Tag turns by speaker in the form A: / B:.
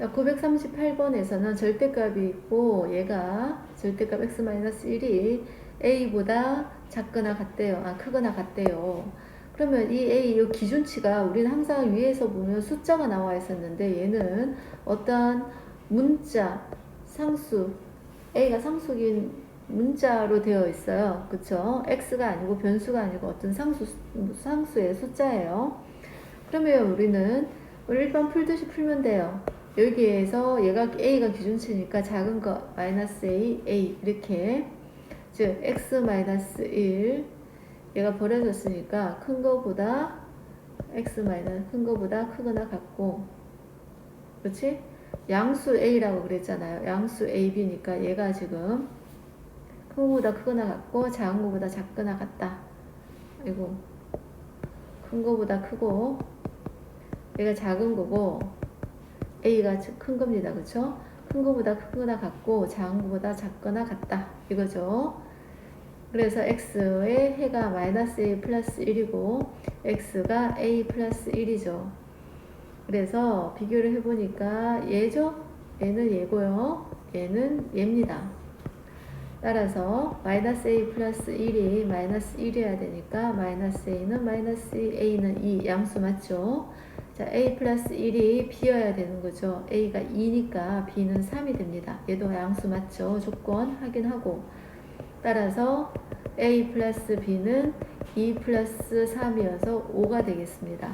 A: 자, 938번에서는 절대값이 있고 얘가 절대값 x-1이 a보다 작거나 같대요. 아, 크거나 같대요. 그러면 이 a 이 기준치가 우리는 항상 위에서 보면 숫자가 나와 있었는데 얘는 어떤 문자 상수 a가 상수긴 문자로 되어 있어요. 그쵸? x가 아니고 변수가 아니고 어떤 상수 상수의 숫자예요. 그러면 우리는 우리 1번 풀듯이 풀면 돼요. 여기에서 얘가 a가 기준치니까 작은 거 마이너스 a a 이렇게 즉 x 마이너스 1 얘가 버려졌으니까 큰 거보다 x 마이너스 큰 거보다 크거나 같고 그렇지? 양수 a라고 그랬잖아요. 양수 ab니까 얘가 지금 큰 거보다 크거나 같고 작은 거보다 작거나 같다. 이거 큰 거보다 크고 얘가 작은 거고 A가 큰 겁니다. 그쵸? 큰 거보다 크거나 같고 작은 거보다 작거나 같다. 이거죠. 그래서 X의 해가 마이너스 A 플러스 1이고 X가 A 플러스 1이죠. 그래서 비교를 해보니까 얘죠? 얘는 얘고요. 얘는 얘입니다. 따라서 마이너스 A 플러스 1이 마이너스 1이어야 되니까 마이너스 A는 마이너스 A는 2 양수 맞죠? 자, A 플러스 1이 B여야 되는 거죠. A가 2니까 B는 3이 됩니다. 얘도 양수 맞죠? 조건 확인하고 따라서 A 플러스 B는 2 플러스 3이어서 5가 되겠습니다.